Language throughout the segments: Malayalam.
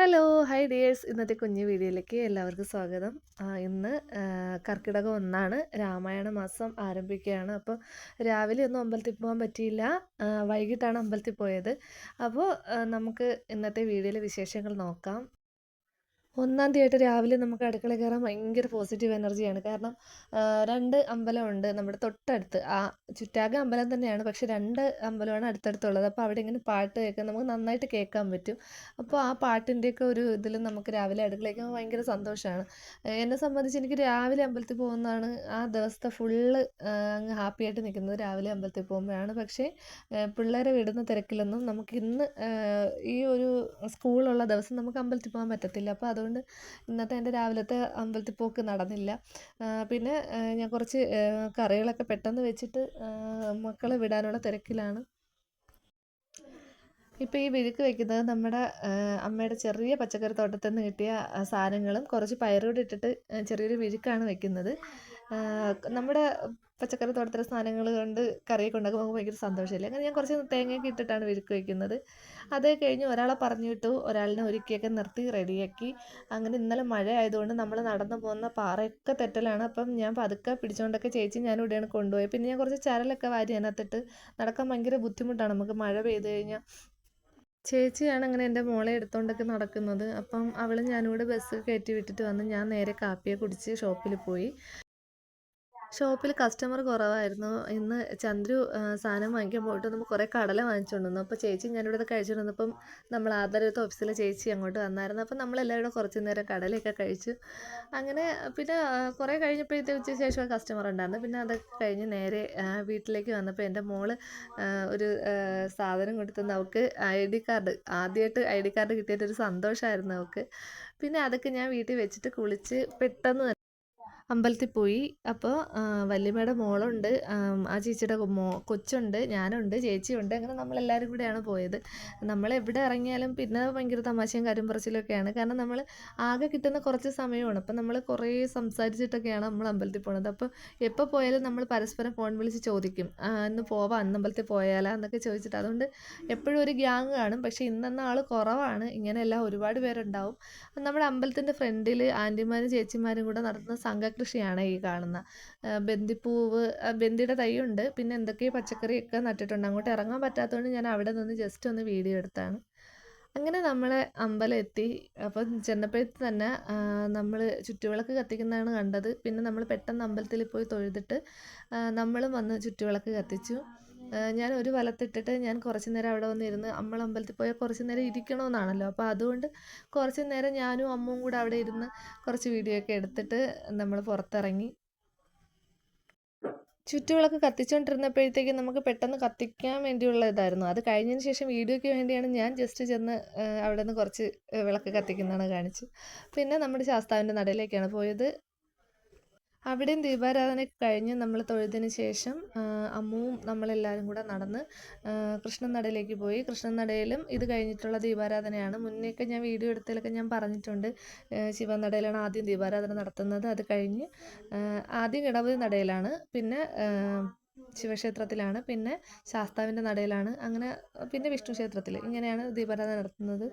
Hello hi dears. ഇന്നത്തെ കുഞ്ഞു വീഡിയോയിലേക്ക് എല്ലാവർക്കും സ്വാഗതം. ഇന്ന് കർക്കിടകം ഒന്നാണ്. രാമായണ മാസം ആരംഭിക്കുകയാണ്. അപ്പോൾ രാവിലെ ഒന്നും അമ്പലത്തിൽ പോകാൻ പറ്റിയില്ല. വൈകിട്ടാണ് അമ്പലത്തിൽ പോയത്. അപ്പോൾ നമുക്ക് ഇന്നത്തെ വീഡിയോയിലെ വിശേഷങ്ങൾ നോക്കാം. ഒന്നാം തീയതി രാവിലെ നമുക്ക് അടുക്കള കയറാൻ ഭയങ്കര പോസിറ്റീവ് എനർജിയാണ് കാരണം രണ്ട് അമ്പലമുണ്ട് നമ്മുടെ തൊട്ടടുത്ത്. ആ ചുറ്റാക അമ്പലം തന്നെയാണ്. പക്ഷെ രണ്ട് അമ്പലമാണ് അടുത്തടുത്തുള്ളത്. അപ്പോൾ അവിടെ ഇങ്ങനെ പാട്ട് കേൾക്കാൻ നമുക്ക് നന്നായിട്ട് കേൾക്കാൻ പറ്റും. അപ്പോൾ ആ പാട്ടിന്റെയൊക്കെ ഒരു ഇതിൽ നമുക്ക് രാവിലെ അടുക്കള അടുക്കളയ്ക്ക് ഭയങ്കര സന്തോഷമാണ്. എന്നെ സംബന്ധിച്ച് എനിക്ക് രാവിലെ അമ്പലത്തിൽ പോകുന്നതാണ്. ആ ദിവസത്തെ ഫുള്ള് അങ്ങ് ഹാപ്പി ആയിട്ട് നിൽക്കുന്നത് രാവിലെ അമ്പലത്തിൽ പോകുമ്പോഴാണ്. പക്ഷേ പിള്ളേരെ വിടുന്ന തിരക്കിലൊന്നും നമുക്ക് ഇന്ന് ഈ ഒരു സ്കൂളുള്ള ദിവസം നമുക്ക് അമ്പലത്തിൽ പോകാൻ പറ്റത്തില്ല. അപ്പോൾ അതുകൊണ്ട് ഇന്നത്തെ എന്റെ രാവിലത്തെ അമ്പലത്തിൽ പോക്ക് നടന്നില്ല. പിന്നെ ഞാൻ കുറച്ച് കറികളൊക്കെ പെട്ടെന്ന് വെച്ചിട്ട് മക്കളെ വിടാനുള്ള തിരക്കിലാണ്. ഇപ്പോൾ ഈ വിഴുക്ക് വെക്കുന്നത് നമ്മുടെ അമ്മയുടെ ചെറിയ പച്ചക്കറി തോട്ടത്തിൽ നിന്ന് കിട്ടിയ സാധനങ്ങളും കുറച്ച് പയറുകൂടി ഇട്ടിട്ട് ചെറിയൊരു വിഴുക്കാണ് വെക്കുന്നത്. നമ്മുടെ പച്ചക്കറി തോട്ടത്തിലെ സാധനങ്ങൾ കൊണ്ട് കറിയൊക്കെ ഉണ്ടാക്കുമ്പോൾ നമുക്ക് ഭയങ്കര സന്തോഷമില്ല? അങ്ങനെ ഞാൻ കുറച്ച് തേങ്ങയൊക്കെ ഇട്ടിട്ടാണ് വിഴുക്ക് വയ്ക്കുന്നത്. അത് കഴിഞ്ഞ് ഒരാളെ പറഞ്ഞു വിട്ടു. ഒരാളിനെ ഒരുക്കിയൊക്കെ നിർത്തി റെഡിയാക്കി. അങ്ങനെ ഇന്നലെ മഴ ആയതുകൊണ്ട് നമ്മൾ നടന്നു പോകുന്ന പാറയൊക്കെ തെറ്റലാണ്. അപ്പം ഞാൻ പതുക്കെ പിടിച്ചുകൊണ്ടൊക്കെ ചേച്ചി ഞാൻ ഇവിടെയാണ് കൊണ്ടുപോയത് പിന്നെ ഞാൻ കുറച്ച് ചരലൊക്കെ വാരി അതിനകത്തിട്ട് നടക്കാൻ ഭയങ്കര ബുദ്ധിമുട്ടാണ് നമുക്ക് മഴ പെയ്തു കഴിഞ്ഞാൽ. ചേച്ചിയാണ് അങ്ങനെ എന്റെ മോളെ എടുത്തുകൊണ്ടൊക്കെ നടക്കുന്നത്. അപ്പം അവൾ ഞാനിവിടെ ബസ് കയറ്റി വിട്ടിട്ട് വന്ന് ഞാൻ നേരെ കാപ്പിയെ കുടിച്ച് ഷോപ്പിൽ പോയി. ഷോപ്പിൽ കസ്റ്റമർ കുറവായിരുന്നു. ഇന്ന് ചന്ദ്രു സാധനം വാങ്ങിക്കാൻ പോയിട്ട് നമ്മൾ കുറേ കടല വാങ്ങിച്ചുകൊണ്ട് വന്നു. അപ്പോൾ ചേച്ചി ഞാനിവിടെ കഴിച്ചുകൊണ്ട് വന്നപ്പം നമ്മൾ ആദരത്ത് ഓഫീസിലെ ചേച്ചി അങ്ങോട്ട് വന്നായിരുന്നു. അപ്പം നമ്മളെല്ലാവരും കൂടെ കുറച്ച് നേരം കടലയൊക്കെ കഴിച്ചു. അങ്ങനെ പിന്നെ കുറേ കഴിഞ്ഞപ്പോഴത്തെ ഉച്ച ശേഷം കസ്റ്റമർ ഉണ്ടായിരുന്നു. പിന്നെ അതൊക്കെ കഴിഞ്ഞ് നേരെ വീട്ടിലേക്ക് വന്നപ്പോൾ എന്റെ മോൾ ഒരു സാധനം കൊടുത്തു അവൾക്ക് ഐ ഡി കാർഡ് ആദ്യമായിട്ട് ഐ ഡി കാർഡ് കിട്ടിയിട്ടൊരു സന്തോഷമായിരുന്നു അവൾക്ക്. പിന്നെ അതൊക്കെ ഞാൻ വീട്ടിൽ വെച്ചിട്ട് കുളിച്ച് പെട്ടെന്ന് അമ്പലത്തിൽ പോയി. അപ്പോൾ വല്യമ്മയുടെ മോളുണ്ട്. ആം, ചേച്ചിയുടെ മോ കൊച്ചുണ്ട്. ഞാനുണ്ട് ചേച്ചിയുണ്ട്. അങ്ങനെ നമ്മളെല്ലാവരും കൂടെയാണ് പോയത്. നമ്മൾ എവിടെ ഇറങ്ങിയാലും പിന്നെ ഭയങ്കര തമാശയും കാര്യം പറച്ചിലൊക്കെയാണ്. കാരണം നമ്മൾ ആകെ കിട്ടുന്ന കുറച്ച് സമയമാണ്. അപ്പം നമ്മൾ കുറേ സംസാരിച്ചിട്ടൊക്കെയാണ് നമ്മൾ അമ്പലത്തിൽ പോണത്. അപ്പോൾ എപ്പോൾ പോയാലും നമ്മൾ പരസ്പരം ഫോൺ വിളിച്ച് ചോദിക്കും. "ആ, ഇന്ന് പോവാം അന്ന് അമ്പലത്തിൽ പോയാലാ എന്നൊക്കെ ചോദിച്ചിട്ട്. അതുകൊണ്ട് എപ്പോഴും ഒരു ഗ്യാങ് കാണും. പക്ഷേ ഇന്നെന്ന ആൾ കുറവാണ്. ഇങ്ങനെയല്ല ഒരുപാട് പേരുണ്ടാവും. നമ്മുടെ അമ്പലത്തിന്റെ ഫ്രണ്ടിൽ ആന്റിമാരും ചേച്ചിമാരും കൂടെ നടത്തുന്ന സംഘകൃഷിയാണ് ഈ കാണുന്ന. ബന്ദിപ്പൂവ് ബന്ദിയുടെ തൈയുണ്ട്. പിന്നെ എന്തൊക്കെയോ പച്ചക്കറിയൊക്കെ നട്ടിട്ടുണ്ട്. അങ്ങോട്ട് ഇറങ്ങാൻ പറ്റാത്തതുകൊണ്ട് ഞാൻ അവിടെ നിന്ന് ജസ്റ്റ് ഒന്ന് വീഡിയോ എടുത്താണ്. അങ്ങനെ നമ്മളെ അമ്പലം എത്തി. അപ്പം ചെന്നപ്പോഴത്തെ തന്നെ നമ്മൾ ചുറ്റുവിളക്ക് കത്തിക്കുന്നതാണ് കണ്ടത്. പിന്നെ നമ്മൾ പെട്ടെന്ന് അമ്പലത്തിൽ പോയി തൊഴുതിട്ട് നമ്മളും വന്ന് ചുറ്റുവിളക്ക് കത്തിച്ചു. ഞാൻ ഒരു വലത്തിട്ടിട്ട് ഞാൻ കുറച്ച് നേരം അവിടെ വന്നിരുന്ന് നമ്മൾ അമ്പലത്തിൽ പോയാൽ കുറച്ച് നേരം ഇരിക്കണമെന്നാണല്ലോ അപ്പോൾ അതുകൊണ്ട് കുറച്ച് നേരം ഞാനും അമ്മയും കൂടെ അവിടെ ഇരുന്ന് കുറച്ച് വീഡിയോ ഒക്കെ എടുത്തിട്ട് നമ്മൾ പുറത്തിറങ്ങി. ചുറ്റുവിളക്ക് കത്തിച്ചുകൊണ്ടിരുന്നപ്പോഴത്തേക്കും നമുക്ക് പെട്ടെന്ന് കത്തിക്കാൻ വേണ്ടിയുള്ള ഇതായിരുന്നു. അത് കഴിഞ്ഞതിന് ശേഷം വീഡിയോയ്ക്ക് വേണ്ടിയാണ് ഞാൻ ജസ്റ്റ് ചെന്ന് അവിടെ നിന്ന് കുറച്ച് വിളക്ക് കത്തിക്കുന്നതാണ് കാണിച്ചു പിന്നെ നമ്മുടെ ശാസ്താവിന്റെ നടയിലേക്കാണ് പോയത്. അവിടെയും ദീപാരാധന കഴിഞ്ഞ് നമ്മൾ തൊഴുതിന് ശേഷം അമ്മുവും നമ്മളെല്ലാവരും കൂടെ നടന്ന് കൃഷ്ണനടയിലേക്ക് പോയി. കൃഷ്ണൻ നടയിലും ഇത് കഴിഞ്ഞിട്ടുള്ള ദീപാരാധനയാണ്. മുന്നേയൊക്കെ ഞാൻ വീഡിയോ എടുത്തതിലൊക്കെ ഞാൻ പറഞ്ഞിട്ടുണ്ട്. ശിവനടയിലാണ് ആദ്യം ദീപാരാധന നടത്തുന്നത്. അത് കഴിഞ്ഞ് ആദ്യം ഗണപതി നടയിലാണ്. പിന്നെ ശിവക്ഷേത്രത്തിലാണ്. പിന്നെ ശാസ്താവിന്റെ നടയിലാണ്. അങ്ങനെ പിന്നെ വിഷ്ണു ക്ഷേത്രത്തിൽ ഇങ്ങനെയാണ് ദീപാരാധന നടത്തുന്നത്.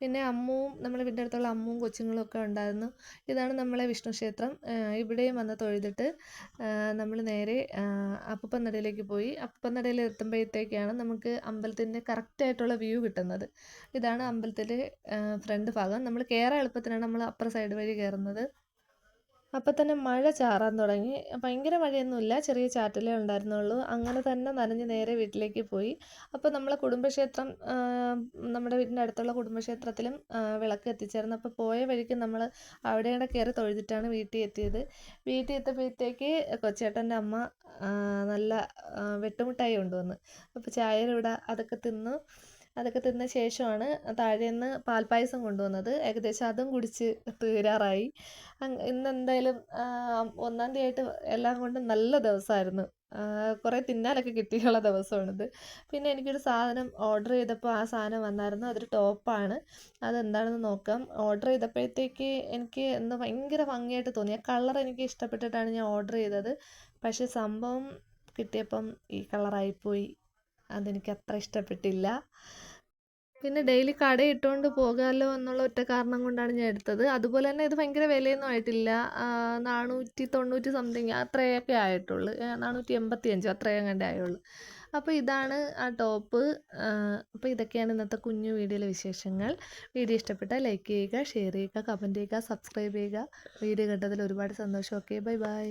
പിന്നെ അമ്മുവും നമ്മുടെ വീടിന്റെ അടുത്തുള്ള അമ്മുവും കൊച്ചുങ്ങളും ഒക്കെ ഉണ്ടായിരുന്നു. ഇതാണ് നമ്മളെ വിഷ്ണു ക്ഷേത്രം. ഇവിടെയും വന്ന് തൊഴുതിട്ട് നമ്മൾ നേരെ അപ്പൂപ്പൻ നടയിലേക്ക് പോയി. അപ്പൂപ്പൻ നടയിൽ എത്തുമ്പോഴത്തേക്കാണ് നമുക്ക് അമ്പലത്തിന്റെ കറക്റ്റായിട്ടുള്ള വ്യൂ കിട്ടുന്നത്. ഇതാണ് അമ്പലത്തിലെ ഫ്രണ്ട് ഭാഗം. നമ്മൾ കയറാൻ എളുപ്പത്തിനാണ് നമ്മൾ അപ്പുറ സൈഡ് വഴി കയറുന്നത്. അപ്പം തന്നെ മഴ ചാറാൻ തുടങ്ങി. ഭയങ്കര മഴയൊന്നുമില്ല. ചെറിയ ചാറ്റലേ ഉണ്ടായിരുന്നുള്ളൂ. അങ്ങനെ തന്നെ നനഞ്ഞ് നേരെ വീട്ടിലേക്ക് പോയി. അപ്പോൾ നമ്മളെ കുടുംബക്ഷേത്രം നമ്മുടെ വീടിന്റെ അടുത്തുള്ള കുടുംബക്ഷേത്രത്തിലും വിളക്ക് എത്തിച്ചേർന്നു. അപ്പോൾ പോയ വഴിക്ക് നമ്മൾ അവിടെ കൂടെ കയറി തൊഴുതിട്ടാണ് വീട്ടിൽ എത്തിയത്. വീട്ടിൽ എത്തിയപ്പോഴത്തേക്ക് കൊച്ചേട്ടന്റെ അമ്മ നല്ല വെട്ടുമുട്ടായി കൊണ്ടുവന്ന്. അപ്പോൾ ചായയുടെ അതൊക്കെ തിന്നു. അതൊക്കെ തിന്ന ശേഷമാണ് താഴേന്ന് പാൽപ്പായസം കൊണ്ടുവന്നത്. ഏകദേശം അതും കുടിച്ച് തീരാറായി. ഇന്ന് എന്തായാലും ഒന്നാം തീയതി ആയിട്ട് എല്ലാം കൊണ്ടും നല്ല ദിവസമായിരുന്നു. കുറേ തിന്നാലൊക്കെ കിട്ടിയുള്ള ദിവസമാണിത്. പിന്നെ എനിക്കൊരു സാധനം ഓർഡർ ചെയ്തപ്പോൾ ആ സാധനം വന്നായിരുന്നു. അതൊരു ടോപ്പാണ്. അതെന്താണെന്ന് നോക്കാം. ഓർഡർ ചെയ്തപ്പോഴത്തേക്ക് എനിക്ക് എന്ന് ഭയങ്കര ഭംഗിയായിട്ട് തോന്നി. ആ കളർ എനിക്ക് ഇഷ്ടപ്പെട്ടിട്ടാണ് ഞാൻ ഓർഡർ ചെയ്തത്. പക്ഷേ സംഭവം കിട്ടിയപ്പം ഈ കളറായിപ്പോയി. അതെനിക്ക് അത്ര ഇഷ്ടപ്പെട്ടില്ല. പിന്നെ ഡെയിലി കട ഇട്ടുകൊണ്ട് പോകാമല്ലോ എന്നുള്ള ഒറ്റ കാരണം കൊണ്ടാണ് ഞാൻ എടുത്തത്. അതുപോലെ തന്നെ ഇത് ഭയങ്കര വിലയൊന്നും ആയിട്ടില്ല. നാനൂറ്റി തൊണ്ണൂറ്റി സംതിങ് അത്രയൊക്കെ ആയിട്ടുള്ളൂ. നാനൂറ്റി എൺപത്തി അഞ്ചോ അത്രയും കണ്ടേ ആയുള്ളൂ. അപ്പോൾ ഇതാണ് ആ ടോപ്പ്. അപ്പോൾ ഇതൊക്കെയാണ് ഇന്നത്തെ കുഞ്ഞു വീഡിയോയിലെ വിശേഷങ്ങൾ. വീഡിയോ ഇഷ്ടപ്പെട്ടാൽ ലൈക്ക് ചെയ്യുക ഷെയർ ചെയ്യുക കമന്റ് ചെയ്യുക സബ്സ്ക്രൈബ് ചെയ്യുക. വീഡിയോ കണ്ടതിൽ ഒരുപാട് സന്തോഷം. Okay bye bye.